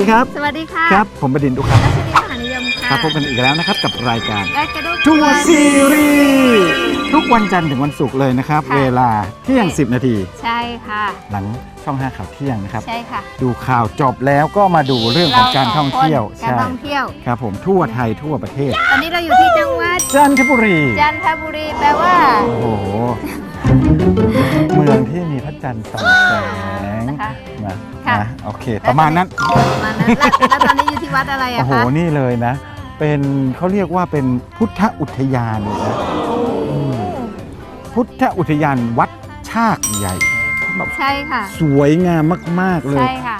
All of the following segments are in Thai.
ดีครับ สวัสดีค่ะครับ ผมบดินทร์ดุครับรัชนีมหานิยมค่ะครับพบกันอีกแล้วนะครับกับรายการและกระดูกทัวร์ซีรีส์ทุกวันจันทร์ถึงวันศุกร์เลยนะครับค่ะเวลาเที่ยง 10 นาที ใช่ค่ะ หลังช่อง 5 ข่าวเที่ยงนะครับ ใช่ค่ะ ดูข่าวจบแล้วก็มาดูเรื่องของการท่องเที่ยวการใช่ท่องเที่ยวครับผมทั่วไทยทั่วประเทศ ตอนนี้เราอยู่ที่จังหวัดจันทบุรี จันทบุรีแปลว่า โอ้โห เมืองที่มีพระจันทร์ส่องแสง นะคะนะค่ะ นะโอเค ประมาณนั้น ประมาณนั้นแล้วแล้วตอนนี้อยู่ที่วัดอะไรโอ้อะโห คะนี่เลยนะ เป็นเขาเรียกว่าเป็นพุทธอุทยานเลยนะอืมพุทธอุทยานวัดชากใหญ่แบบใช่ค่ะ สวยงามมาก ๆ เลย ใช่ค่ะ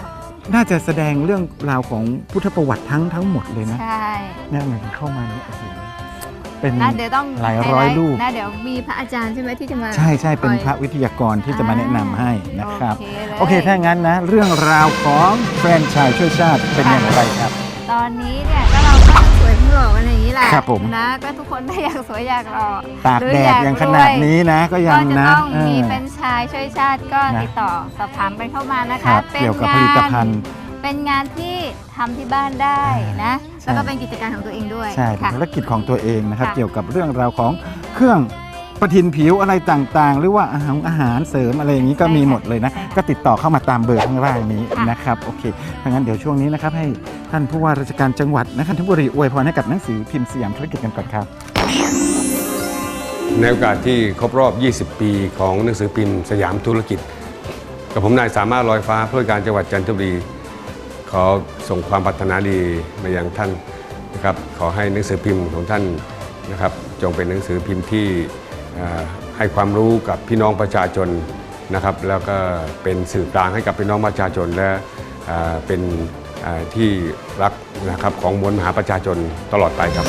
น่าจะแสดงเรื่องราวของพุทธประวัติทั้งทั้งหมดเลยนะใช่ เนี่ยเหมือนเข้ามาเนี่ยโอ้โห เป็นนะเดี๋ยวต้องหลายร้อยรูปนะเดี๋ยวมีพระอาจารย์ใช่ไหมที่จะมา ใช่ใช่เป็นคอยพระวิทยากรที่จะมาแนะนำให้นะครับ โอเคเลยโอเคถ้างั้นนะ เรื่องราวของแฟรนไชายช่วยชาติเป็นอย่างไรครับ ตอนนี้เนี่ยก็เราก็สวยทั้งหล่อกันอย่างนี้แหละครับผม นะก็ทุกคนก็อยากสวยอยากหล่อตากหรือแดอดยากอย่างขนาดรวยนี้นะก็ยัก็งจะนะต้องเอมีอเป็นชายช่วยชาติก็นะ ติดต่อสอบถามกันเข้ามานะครัคะบเกี่ยวกับผลิตภัณฑ์ เป็นงานที่ทำที่บ้านได้นะ ใช่ แล้วก็เป็นกิจการของตัวเองด้วยใช่เป็นค่ะ ธุรกิจของตัวเองนะครับ ค่ะ เกี่ยวกับเรื่องราวของเครื่องประทินผิวอะไรต่างๆ หรือว่าอาหารอาหารเสริมอะไรอย่างนี้ก็มีหมดเลยนะก็ติดต่อเข้ามาตามเบอร์ข้างล่างนี้นะครับโอเคถ้างั้นเดี๋ยวช่วงนี้นะครับให้ท่านผู้ว่าราชการจังหวัดนครราชบุรีอวยพรให้กับหนังสือพิมพ์สยามธุรกิจกันก่อนครับ ในโอกาสที่ครบรอบ 20 ปีของหนังสือพิมพ์สยามธุรกิจ กับผมนายสามารถลอยฟ้าผู้ว่าการจังหวัดจันทบุรี ขอส่งความปรารถนาดีมายังท่านนะครับขอให้หนังสือพิมพ์ของท่านนะครับจงเป็นหนังสือพิมพ์ที่ให้ความรู้กับพี่น้องประชาชนนะครับ แล้วก็เป็นสื่อกลางให้กับพี่น้องประชาชนและเอ่อเป็นที่รักนะครับของมวลมหาประชาชนตลอดไปครับ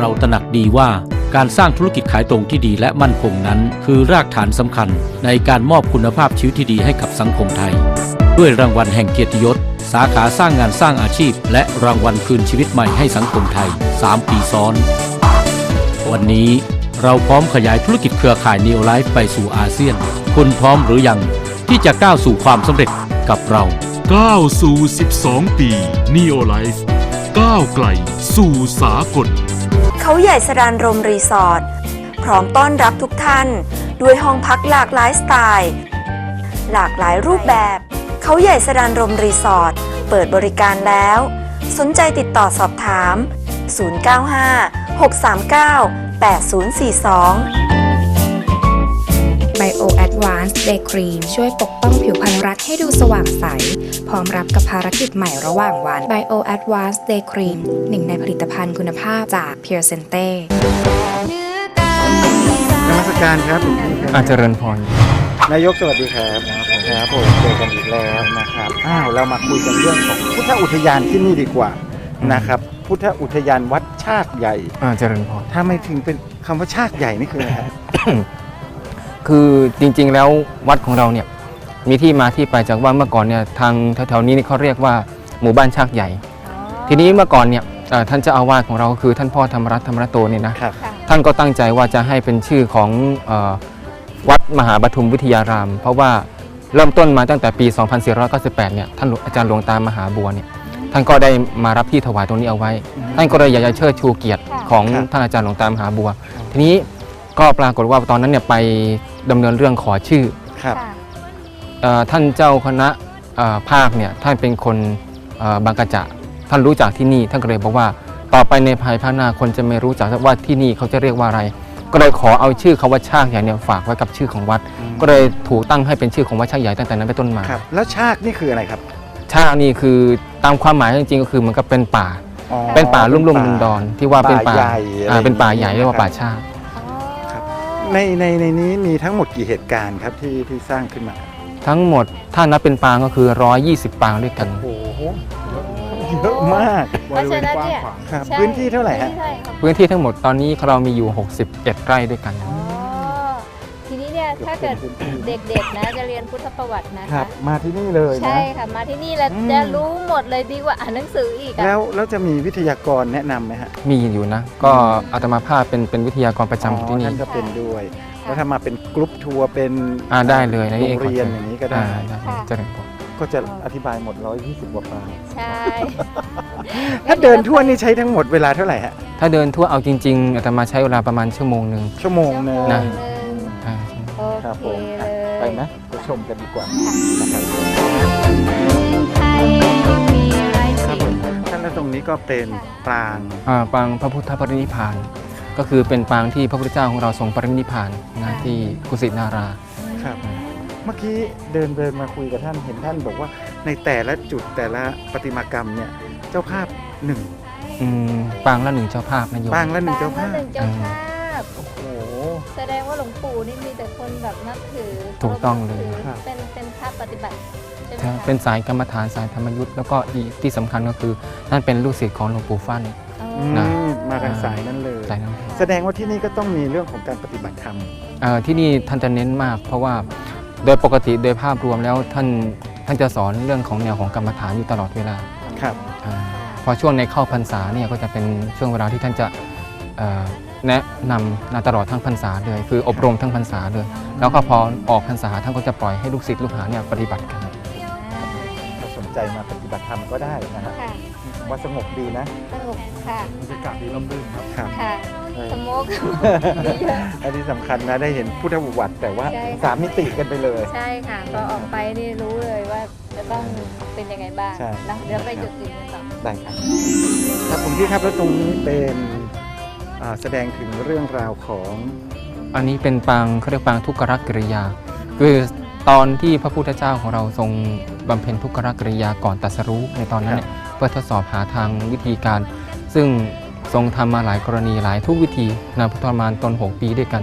เราตระหนักดีว่า การสร้างธุรกิจขายตรงที่ดีและมั่นคงนั้น คือรากฐานสำคัญในการมอบคุณภาพชีวิตที่ดีให้กับสังคมไทย ด้วยรางวัลแห่งเกียรติยศ สาขาสร้างงานสร้างอาชีพ และรางวัลคืนชีวิตใหม่ให้สังคมไทย 3 ปีซ้อน วันนี้เราพร้อมขยายธุรกิจเครือข่าย Neo Life ไปสู่อาเซียน คุณพร้อมหรือยังที่จะก้าวสู่ความสำเร็จกับเราก้าวสู่ 12 ปี Neo Life ก้าวไกลสู่สากล เขาใหญ่สรานรมรีสอร์ทพร้อมต้อนรับทุกท่าน ด้วยห้องพักหลากหลายสไตล์ หลากหลายรูปแบบ เขาใหญ่สรานรมรีสอร์ทเปิดบริการแล้ว สนใจติดต่อสอบถาม 095 639 8042 Bio Advanced Day Cream ช่วยปกป้องผิวพรรณรักให้ดูสว่างใส พร้อมรับกับภารกิจใหม่ระหว่างวัน Bio Advanced Day Cream หนึ่งในผลิตภัณฑ์คุณภาพจาก Pure Sente เนื้อกายนมัสการครับอาเจริญพรนายกสวัสดีครับครับผมเจอกันอีกแล้วนะครับอ้าวเรามาคุยกันเรื่องของพุทธอุทยานที่นี่ดีกว่านะครับพุทธอุทยานวัดชากใหญ่อาเจริญพรถ้าไม่ถึงเป็นคำว่าชากใหญ่นี่คืออะไรครับ คือจริงๆแล้ววัดของเราเนี่ยมีที่มาที่ไปจากว่าเมื่อก่อนเนี่ยทางแถวๆนี้นี่เขาเรียกว่าหมู่บ้านชากใหญ่ ทีนี้เมื่อก่อนเนี่ยเอ่อท่านเจ้าอาวาสของเราก็คือท่านพ่อธรรมรัตน์ธรรมรัตโตเนี่ยนะ ครับท่านก็ตั้งใจว่าจะให้เป็นชื่อของเออวัดมหาปทุมวิทยาราม เพราะว่าเริ่มต้นมาตั้งแต่ปี 2498 เนี่ยท่านหลวงอาจารย์หลวงตามหาบัวเนี่ยท่านก็ได้มารับที่ถวายตรงนี้เอาไว้ ท่านก็เลยอยากจะเชิดชูเกียรติของครับท่านอาจารย์หลวงตามหาบัว ทีนี้ก็ปรากฏว่าตอนนั้นเนี่ยไป ดำเนินเรื่องขอชื่อครับ ค่ะเอ่อท่านเจ้าคณะเอ่อภาคเนี่ยท่านเป็นคนเอ่อบางกระจะท่านรู้จักที่นี่ท่านก็เลยบอกว่า ต่อไปในภายภาคหน้าคนจะไม่รู้จักว่าที่นี่เขาจะเรียกว่าอะไร ก็เลยขอเอาชื่อคาว่าชากใหญ่เนี่ยฝากไว้กับชื่อของวัดก็เลยถูกตั้งให้เป็นชื่อของวัดชากใหญ่ตั้งแต่นั้นเป็นต้นมา ครับแล้วชากนี่คืออะไรครับชากนี่คือตามความหมายจริงๆก็คือเหมันก็เป็นป่า อ๋อเป็นป่าลุ่มๆดอนดอนๆที่ว่าเป็นป่าป่าใหญ่อะไรอ่าเป็นป่าใหญ่อย่างนี้เรียกว่านะครับป่าชากครับ ในในในนี้มีทั้งหมดกี่เหตุการณ์ครับที่ที่สร้างขึ้นมา ทั้งหมดถ้านับเป็นปางก็คือ 120 ปางด้วยกัน โอ้โหเยอะมากเพราะฉะนั้นเนี่ยครับใช่พื้นที่เท่าไหร่ฮะพื้นที่เท่าไหร่ครับ พื้นที่ทั้งหมดตอนนี้เรามีอยู่ 61 ไร่ด้วยกันอ๋อทีนี้เนี่ย ถ้าเกิดเด็กๆนะจะเรียนพุทธประวัตินะครัคะบมาที่นี่เลยใช่นะค่ะมาที่นี่แล้วอืม จะรู้หมดเลยดีกว่าอ่านหนังสืออีกอะ แล้วแล้วจะมีวิทยากรแนะนำไหมฮะมีอยู่นะ ก็อาตมาภาพเป็นเป็นวิทยากรประจำอยู่ที่อ๋อนี่ ท่านก็เป็นด้วยแล้วถ้ามาเป็นกรุ๊ปทัวร์เป็นอ่าได้เลยนะโรนี่งเรียนอย่างนี้ก็ได้ อ่าได้ค่ะ เจริญพร ก็จะอธิบายหมด 120กว่าปางใช่ถ้าเดินทั่วนี่ใช้ทั้งหมดเวลาเท่าไหร่ฮะถ้าเดินทั่วเอาจริงๆอาตมาใช้เวลาประมาณชั่วโมงหนึ่ง ชั่วโมงหนึงชั่วโมนะงหนึ่งอ่า โอครับเคผมเลอะยไปไหมไปชมกันดีกว่านะครับไทยมีไรครับสิผมท่านแล้วตรงนี้ก็เป็นปรางอ่าปางพระพุทธปรินิพพาน ก็คือเป็นปางที่พระพุทธเจ้าของเราทรงปรินิพพานนะที่กุสินารา ครับ เมื่อกี้เดินเดินมาคุยกับท่านเห็นท่านบอกว่าในแต่ละจุดแต่ละประติมากรรมเนี่ยเจ้าภาพหนึ่งอืมปางละหนึ่งเจ้าภาพนะโยม ปางละหนึ่งปาเจ้างละภาพ หนึ่งเจ้าภาพโอ้โห แสดงว่าหลวงปู่นี่มีแต่คนแบบนับถือถูกต้องเลยถืครับ เป็นเป็นพระปฏิบัติใช่ไหมใช่คะเป็นสายกรรมฐานสายธรรมยุทธ์แล้วก็อีกที่สำคัญก็คือนั่นเป็นลูกศิษย์ของหลวงปู่ฟั่น อ๋ออืนะมมากันสายนั้นเลย สายนั้นแสดงว่าที่นี่ก็ต้องมีเรื่องของการปฏิบัติธรรม เอ่อที่นี่ท่านจะเน้นมาก เพราะว่าโดยปกติโดยภาพรวมแล้วท่านท่านจะสอนเรื่องของแนวของกรรมฐานอยู่ตลอดเวลา ครับ อ่า พอช่วงในเข้าพรรษาเนี่ยก็จะเป็นช่วงเวลาที่ท่านจะเอ่อ แนะนำนาตลอดทั้งพรรษาเลย คืออบรมทั้งพรรษาเลย แล้วก็พอออกพรรษาท่านก็จะปล่อยให้ลูกศิษย์ลูกหาเนี่ยปฏิบัติกันถ้าสนใจมาปฏิบัติธรรมก็ได้นะฮะค่ะว่าสงบดีนะสงบค่ะบรรยากาศดีร่มรื่นครับ ครับค่ะเออสโมกมีเยอะ อันนี้สำคัญนะได้เห็นพุทธประวัติ แต่ว่าใช่ค่ะ สามมิติกันไปเลย ใช่ค่ะพอออกไปนี่รู้เลยว่าจะต้องเป็นยังไงบ้างใช่ นะเดี๋ยวไปจุดอื่นกันต่อ ได้ครับครับผมพี่ครับแล้วตรงนี้เป็นอ่า แสดงถึงเรื่องราวของอันนี้เป็นปางเขาเรียกปางทุกขกิริยา คือตอนที่พระพุทธเจ้าของเราทรงบำเพ็ญทุกขกิริยาก่อนตรัสรู้ในตอนนั้นเนี่ยเพื่อทดสอบหาทางวิธีการ ซึ่งทรงทำมาหลายกรณีหลายทุกวิธีนาพุทธมารตนหกปีด้วยกัน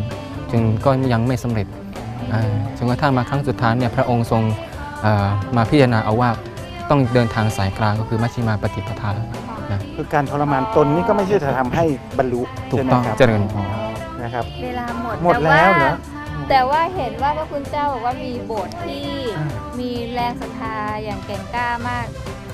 จึงก็ยังไม่สำเร็จอ่าจนกระทั่งมาครั้งสุดท้ายเนี่ยพระองค์ทรงเอ่อมาพิจารณาเอาว่าต้องเดินทางสายกลางก็คือมัชฌิมาปฏิปทาแล้ว นะคือการทรมานตนนี่ก็ไม่ใช่จะทำให้บรรลุถูกใช่ไหมต้องครับเจริญพร นะครับ เวลาหมดหมดแล้วเหรอ แต่ว่าเห็นว่าพระคุณเจ้าบอกว่ามีโบสถ์ที่อ่า มีแรงศรัทธาอย่างแก่งกล้ามาก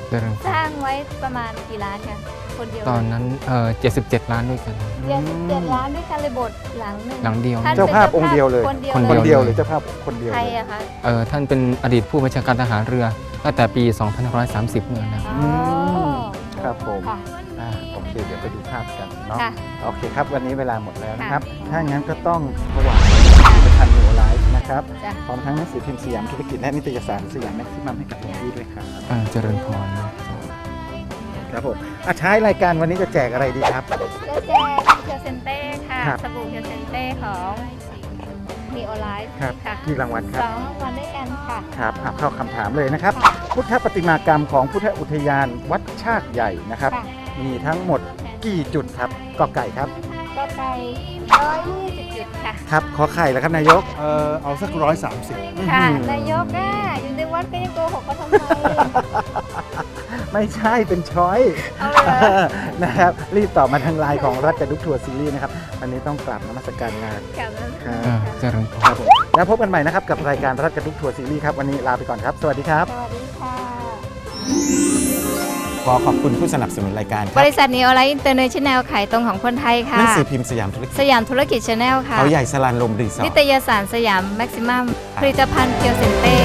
เจริญพรสร้างไว้ประมาณกี่ล้านกันคนเดียวตอนนั้นเอ่อ77 ล้านด้วยกัน เจ็ดสิบเจ็ดล้านด้วยกันเลยโบสถ์หลังหนึ่งหลังเดียว ท่นเจ้าภาพองค์เดียวเลย คนเดียวคนคนเลยเดียวเลยเจ้าภาพคนเดียวใครเลย อะคะเอ่อท่านเป็นอดีตผู้บัญชาการทหารเรือตั้งแต่ปี 2530เนี่ยนะครับอ๋อ ครับผมค่ะ อ่าโอเค เดี๋ยวไปดูภาพกันเนาะค่ะ โอเคครับวันนี้เวลาหมดแล้วนะครับค่ะถ้างั้นก็ต้องถวายประธานนิวไลฟ์นะครับจ้ะ พร้อมทั้งหนังสือพิมพ์สยามธุรกิจและนิตยสารสยามแม็กซิมัมให้กับหลวงพี่ด้วยครับอ่าเจริญพรครับผมอะท้ายรายการวันนี้จะแจกอะไรดีครับ ก็แจกเคียวเซนเต้ค่ะ ครับ สบู่เคียวเซนเต้ของ มีออนไลน์ครับค่ะที่รางวัลคสรับองรางวัลด้วยกันค่ะครับอะเข้าคำถามเลยนะครับ พุทธปฏิมากรรมของพุทธอุทยานวัดชากใหญ่นะครับ ค่ะมีทั้งหมดกี่จุดครับกอไก่ครับก็ไก่ร้อยยี่สิบจุดค่ะ ครับขอไข่แล้วครับนายกเออเอาสักร้อยสามสิบค่ะอื้อหือนายกอะอยู่ในวัดก็ยังโกหกเขาทำไม ไม่ใช่เป็นช้อยเอาเลยเหรอนะครับรีบตอบมาทางไลน์ของรัฐกระดุกทัวร์ซีรีส์นะครับวันนี้ต้องกราบนมัสการงานกลับแล้วครัอ่าบเจริญพรครับผมแล้วพบกันใหม่นะครับกับรายการรัฐกระดุกทัวร์ซีรีส์ครับวันนี้ลาไปก่อนครับ สวัสดีครับสวัสดีค่ะขอขอบคุณผู้สนับสนุนรายการครับบริษัทนีออนไลน์อินเตอร์เนชั่นแนลขายตรงของคนไทยค่ะหนังสือพิมพ์สยามธุรกิจสยามธุรกิจชาแนลค่ะเขาใหญ่สลานลมรีสอนิร์ทตยสารสยามแม็กซิมัมผลิตภัณฑ์เพียวเซนเต้